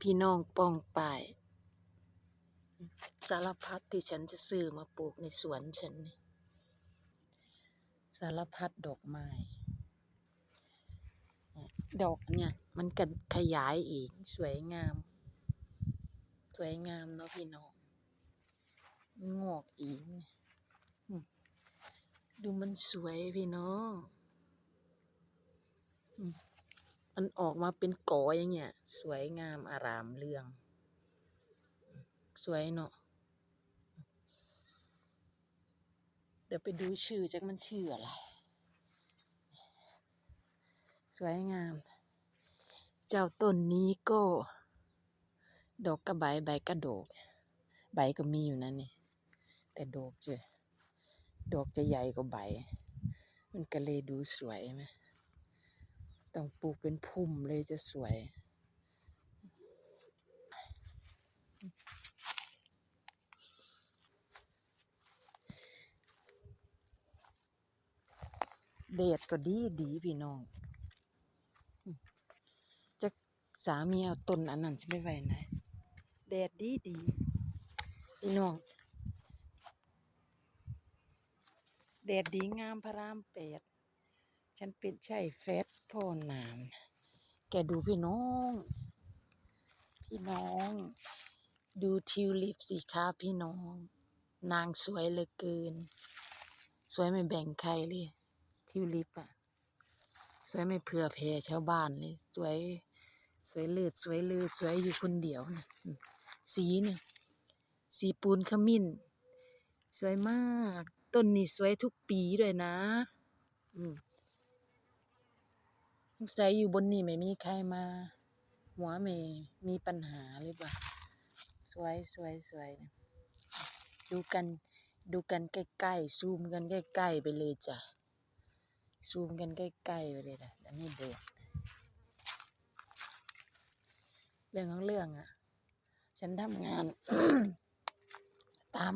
พี่น้องป้องป่ายสารพัดที่ฉันจะซื้อมาปลูกในสวนฉันนี่สารพัดดอกไม้ ดอกเนี่ย มันก็ขยายเองสวยงาม สวยงามเนาะพี่น้องงอกองอืมดูมันสวยพี่น้องอ มันออกมาเป็นกออย่างเงี้ย สวยงามอารามเรือง สวยเนาะเดี๋ยวไปดูชื่อจักมันชื่ออะไร สวยงาม เจ้าต้นนี้ก็ ดอกกระใบใบกระโดก ใบก็มีอยู่นั่นนี่ แต่ดอกจะดอกจะใหญ่กว่าใบ มันก็เลยดูสวยไหม ต้องปลูกเป็นพุ่มเลยจะสวย เดดก็ดีดีพี่น้องอืมจะสามีเอาต้นอันนั้นจะไม่ไหวไหนแดดดีดีพี่น้องแดดดีงามพระรามแปด ฉันเป็นใช่เฟสพ่อนามแกดูพี่น้อง พี่น้อง ดูทิวลิปสิคะพี่น้อง นางสวยเหลือเกิน สวยไม่แบ่งใครเลย ทิวลิปอะสวยไม่เผื่อแผ่ชาวบ้านเลย สวย สวยเลือดสวยลือสวยอยู่คนเดียวนะสีเนี่ยสีปูนขมิ้น สวยมาก ต้นนี้สวยทุกปีด้วยนะ อืม สงสัยอยู่บนนี้ไม่มีใครมา หัวไม่มีปัญหาหรือเปล่าสวยสวยสวยนะดูกันดูกันใกล้ๆซูมกันใกล้ๆไปเลยจ้ะซูมกันใกล้ๆไปเลยนะอันนี้เด็กเรื่องของเรื่องอะ ฉันทำงาน ตาม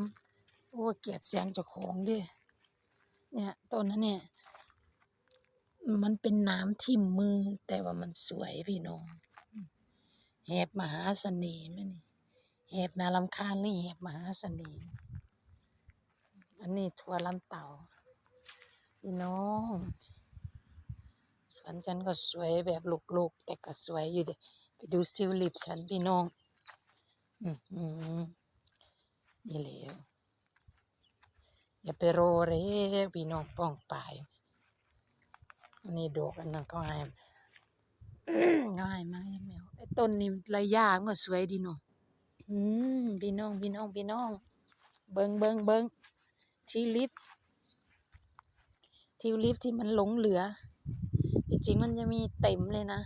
โอ้เกลียดเสียงเจ้าของดิเนี่ยต้นนั้นเนี่ย มันเป็นน้ำทิ่มมือ แต่ว่ามันสวยพี่น้องแหบมหาเสน่ห์ไหมนี่แหบนาลำคาญหรือแหบมหาเสน่ห์อันนี้ทัวลันเต่าพี่น้องสวนฉันก็สวยแบบลุกๆ แต่ก็สวยอยู่เดะไปดูซิวลิปฉันพี่น้องอือหือนี่แหละอย่าไปโรเรพี่น้องป้องปาย อันนี้ดอกอันนั้นก็ให้ก็ให้มายังไม่เอาไอ้ต้นนี้ระยะมันก็สวยดีเนาะอืมพี่น้องพี่น้องพี่น้อง เบิงเบิงเบิงทิวลิปทิวลิปที่มันหลงเหลือจริงมันจะมีเต็มเลยนะ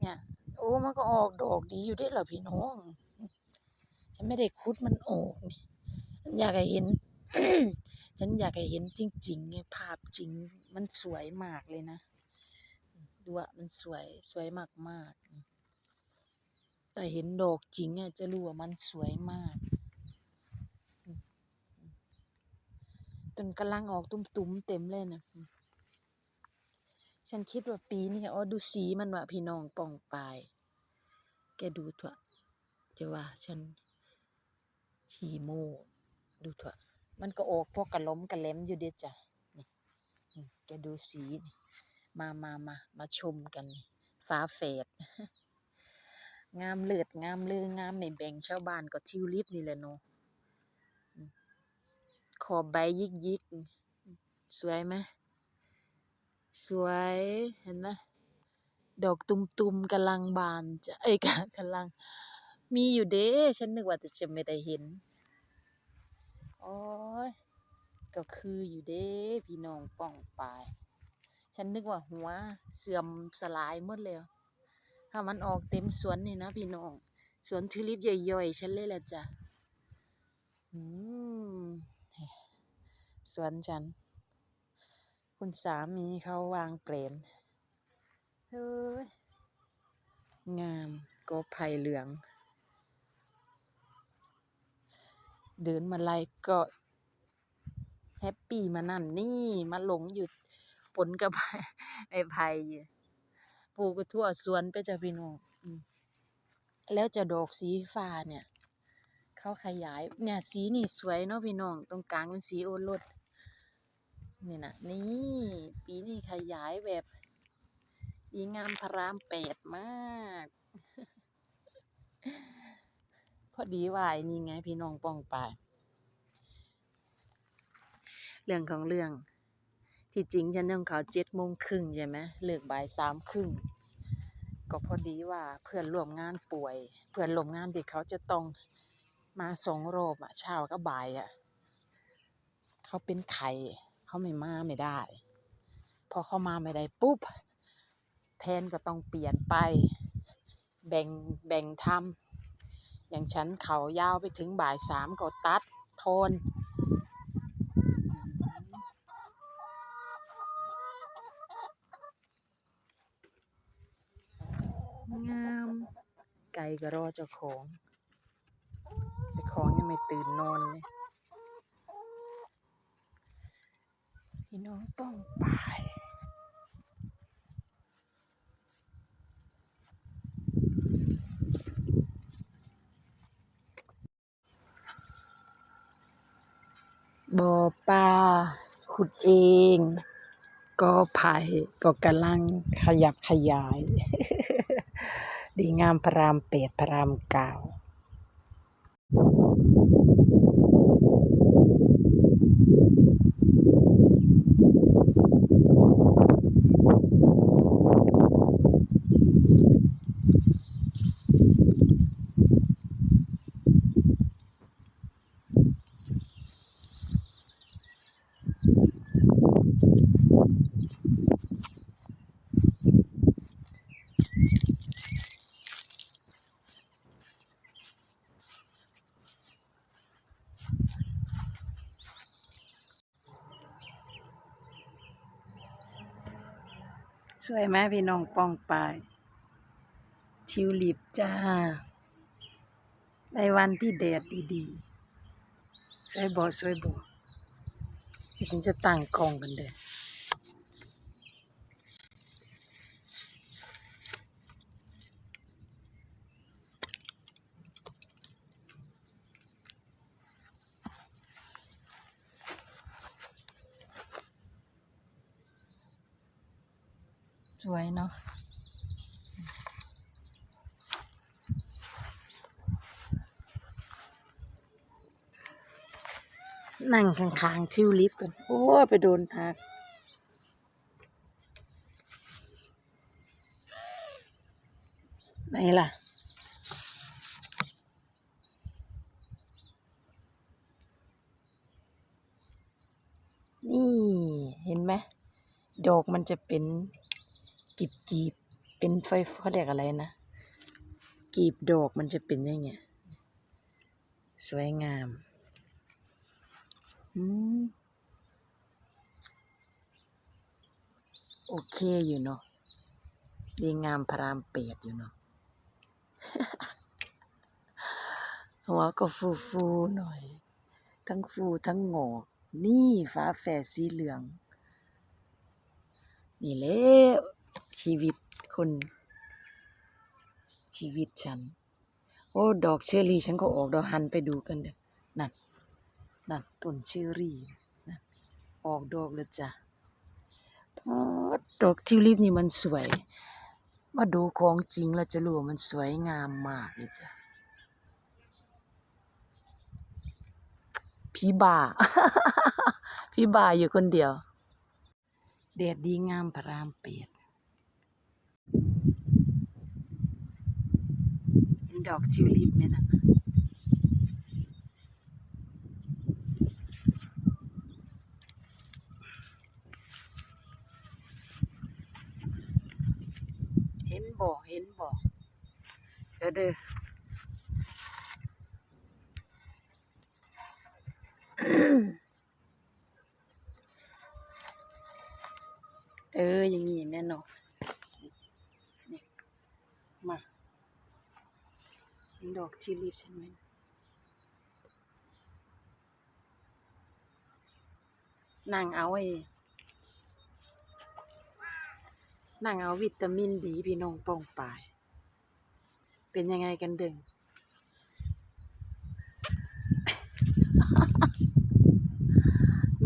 เนี่ย โอ้มันก็ออกดอกดีอยู่ด้วยเหรอพี่น้องฉันไม่ได้คุดมันออกนี่อยากให้เห็น ฉันอยากให้เห็นจริงๆไงภาพจริงมันสวยมากเลยนะ ดูอะมันสวยสวยมากๆแต่เห็นดอกจริงอะจะรู้ว่ามันสวยมากจนกำลังออกตุ้มๆเต็มเลยนะฉันคิดว่าปีนี้อ๋อดูสีมันว่ะพี่น้องป่องปลาย แกดูเถอะจะว่าฉันขี้โมดูเถอะ มันก็ออกพวกกระล้มกระเล็มอยู่เดียจ้ะนี่แกดูสีมามามามาชมกันฟ้าแฝดงามเลือดงามเลืองามไม่แบ่งชาวบ้านก็ทิวลิปนี่แหละเนาะขอบใบยิกยิกสวยไหมสวยเห็นไหมดอกตุมๆกำลังบานจะเอ้ยกกำลังมีอยู่เด้ฉันนึกว่าจะไม่ได้เห็น ยก็คืออยู่เด้พี่น้องป้องปาย ฉันนึกว่าหัวเสื่อมสลายหมดแล้วถ้ามันออกเต็มสวนนี่นะพี่น้อง สวนทิลิปย่อยๆฉันเลยแหละจ้ะสวนฉัน คุณสามีเขาวางเปลนเฮ้ยงามกอไผ่เหลือง เดินมาไลยก็แฮปปี้มานั่นนี่มาหลงอยู่ปนกับไอ้ไผ่อยู่ปลูกทั่วสวนไปจะพี่น้องแล้วจะดอกสีฟ้าเนี่ย เขาขยาย เนี่ยสีนี่สวยเนาะพี่น้อง ตรงกลางเป็นสีโอรสนี่นะนี่ ปีนี้ขยายแบบดีงามพระรามแปดมาก อดีว่าไอ้นี่ไงพี่น้องป้องปายเรื่องของเรื่อง ที่จริงฉันต้องเขาเจ็ดโมงครึ่งใช่ไหมเลิกบ่ายสามครึ่งก็พอดีว่าเพื่อนร่วมงานป่วย เพื่อนร่วมงานที่เขาจะต้องมาสองรอบอะเช้ากับบ่ายอะเขาเป็นไข้เขาไม่มาไม่ได้ พอเขามาไม่ได้ปุ๊บแผนก็ต้องเปลี่ยนไป แบ่งแบ่งทำ อย่างฉันเขายาวไปถึงบ่ายสามก็ตัดโทน งาม ไก่ก็รอเจ้าของเจ้าของยังไม่ตื่นนอนเลยพี่น้องป้องป บ่อปลาขุดเอง ก็ไผ่ก็กำลังขยับขยาย ดีงามพระรามเปดพระรามเก่า สวยไหมพี่น้องป้องปายทิวลิปจ้าในวันที่แดดดีๆ สวยบ่สวยบ่ฉันจะตั้งกองกันเด้อ วยเนาะนั่งข้างๆทิวลิปกัน โอ้ ไปโดนหักไหนล่ะ นี่ เห็นไหมดอกมันจะเป็น กีบกีบเป็นไฟเขาเรียกอะไรนะ กีบดอกมันจะเป็นย่างเงี้ยสวยงามอืมโอเคอยู่เนาะดีงามพรามเปดอยู่เนาะหัวก็ฟูฟูๆหน่อย ทั้งฟูทั้งงอกนี่ฟ้าแฝดสีเหลือง นี่แหละ ชีวิตคน ชีวิตฉัน โอ้ดอกเชอรี่ฉันก็ออกดอกหันไปดูกันเด้อนั่นนั่นต้นเชอรี่นั่นออกดอกแล้วจ้ะป๊าดดอกทิวลิปนี่มันสวย มาดูของจริงแล้วจะรู้ว่ามันสวยงามมากเลยจ้ะพี่บ่าพี่บ่าอยู่คนเดียวแดดดีงามพระรามเปียดเห็น ดอกทิวลิปไหมนั่นน่ะเห็นบ่เห็นบ่เดี๋ยวเด้อเอออย่างนี้แม่เนาะนี่มาเห็น ดอกทิวลิปฉันไหมนั่งเอาไอ้นั่งเอาวิตามินดีพี่น้องป้องปาย เป็นยังไงกันเดึง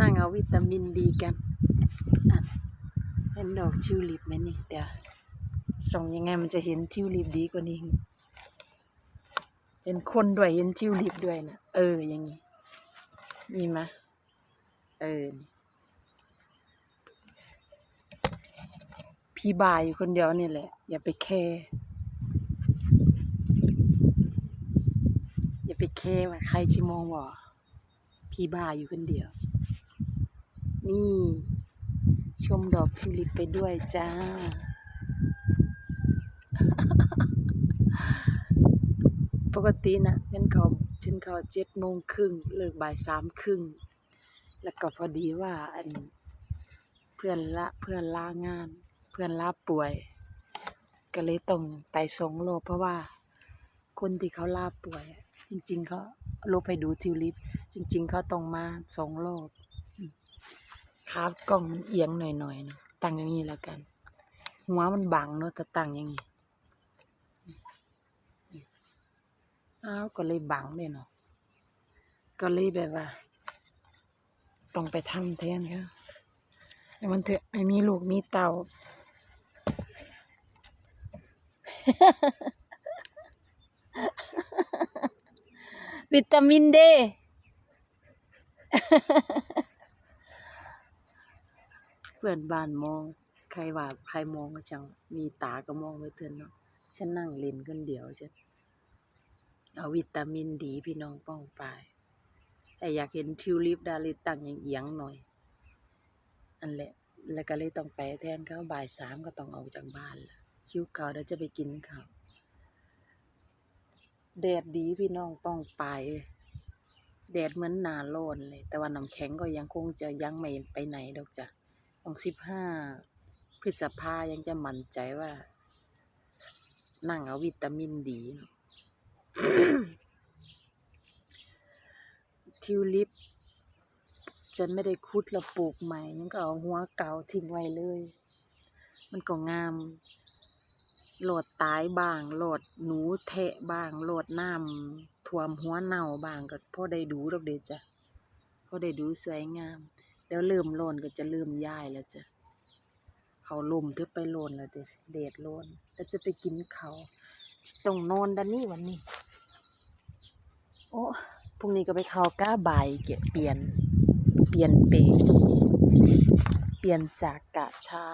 นั่งเอาวิตามินดีกันเห็นดอกทิวลิปไหมนี่เดี๋ยวส่องยังไงมันจะเห็นทิวลิปดีกว่านี้ เห็นคนด้วยเห็นทิวลิปด้วยนะเอออย่างงี้มีไหมเออพี่บายอยู่คนเดียวนี่แหละ อย่าไปแคร์อย่าไปแคร์ว่าใครจะมองว่าพี่บายอยู่คนเดียว นี่ ชมดอกทิวลิปไปด้วยจ้า ปกตินะฉันเขาฉันเขาเจ็ดโมงครึ่งเลิกบ่ายสามครึ่งแล้วก็พอดีว่าอันเพื่อนละเพื่อนลางาน เพื่อนลาป่วย ก็เลยต้องไปส่งโลกเพราะว่าคนที่เขาลาป่วย จริง ๆเขาลกไปดูทิวลิป จริง ๆเขาต้องมาสองโลกอืมครับกล้องมันเอียงหน่อยๆนาะตั้งอย่างนี้แล้วกัน หัวมันบังเนาะแต่ตั้งอย่างนี้ อ้าวก็เลยบังเลยเนาะก็เลยแบบว่า ต้องไปทำแทนเขาแต่มันเถอะไม่มีลูกมีเต่าวิตามินเดเพื่อนบ้านมอง ใครว่าใครมองก็ช่างมีตาก็มองไปเถอะเนาะฉันนั่งเล่นคนเดียวฉัน เอาวิตามินดีพี่น้องป้องปาย แต่อยากเห็นทิวลิปดาลิตั้งอย่างเอียงหน่อย อันแหละ แล้วก็เลยต้องไปแทนเขาบ่ายสามก็ต้องออกจากบ้านละคิวเขาเดี๋ยวจะไปกินข้าวแดดดีพี่น้องป้องปายแดดเหมือนนาโลนเลย แต่ว่าน้ำแข็งก็ยังคงจะยังไม่ไปไหนดอกจ้ะของสิบห้าพฤษภายังจะมั่นใจว่า นั่งเอาวิตามินดีเนาะ ทิวลิปฉันไม่ได้คุดแล้วปลูกใหม่ยังก็เอาหัวเก่าทิ้งไว้เลย มันก็งาม โหลดตายบาง โหลดหนูแทะบาง โหลดน้ำท่วมหัวเน่าบางก็พอได้ดูดอกเดจ้ะพอได้ดูสวยงามเดี๋ยวเริ่มโลนก็จะเริ่มย้ายแล้วจ้ะเขาลมทึบไปโลนแล้วเดเดดโลนแล้วจะไปกินเขา ต้องนอนดันนี่วันนี้ โอ้พรุ่งนี้ก็ไปเขาก้าใบาเกะเปลี่ยน เปลี่ยนเปรเปลี่ยนจากกะเช้า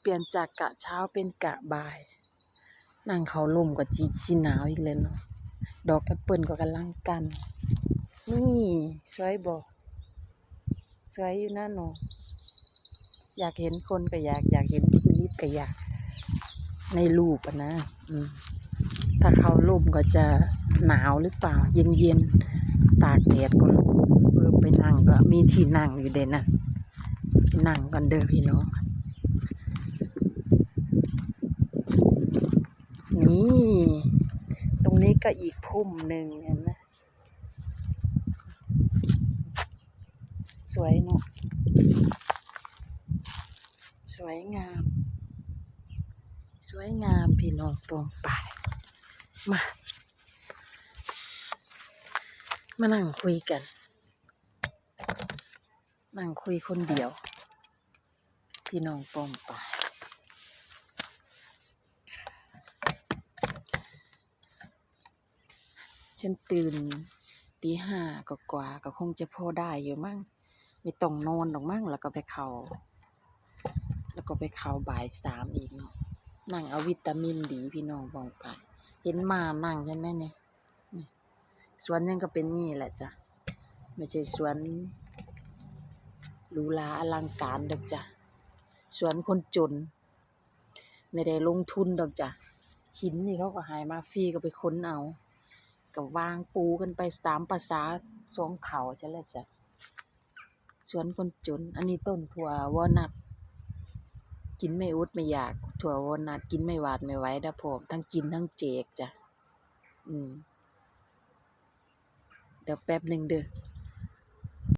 เปลี่ยนจากกะเช้าเป็นกะบ่ายนั่งเขาลมก็จีจีหนาวอีกเลยเนาะดอกแอปเปิลก็กำลังกัน นี่สวยบ่สวยอยู่นะหนูอยากเห็นคนก็อยาก อยากเห็นทิวลิปก็อยาก ในรูปอะนะถ้าเขาล่มก็จะหนาวหรือเปล่า เย็นเย็นๆตากแดดก็ลมเออไปนั่งก็มีที่นั่งอยู่เด่นนะนั่งกันเด้อพี่น้องนี่ตรงนี้ก็อีกพุ่มหนึ่งเห็นไหมสวยเนาะสวยงาม สวยงามพี่น้องปองไปายมา มานั่งคุยกัน นั่งคุยคนเดียว พี่น้องปองไปายฉันตื่นตีห้ากกว่าก็คงจะพอได้อยู่มั่งไม่ต้องนอนหรอกมั่งแล้วก็ไปเขาแล้วก็ไปเขาบ่ายสามอีกเนาะ นั่งเอาวิตามินดีพี่น้องบองไปเห็นมานั่งใช่ไหมเนี่ยสวนยังก็เป็นนี่แหละจ้ะ ไม่ใช่สวนหรูหราอลังการดอกจ้ะ สวนคนจน ไม่ได้ลงทุนดอกจ้ะ หินนี่เขาก็หายมาฟรีก็ไปค้นเอาก็วางปูกันไปตามภาษาสองเขาใช่แหละจ้ะ สวนคนจน อันนี้ต้นถั่ววอนัท กินไม่อุดไม่อยาก ถั่ววนนัดกินไม่หวาดไม่ไหวดะผม ทั้งกินทั้งเจกจ้ะ อืม เดี๋ยวแป๊บหนึ่งเด้อ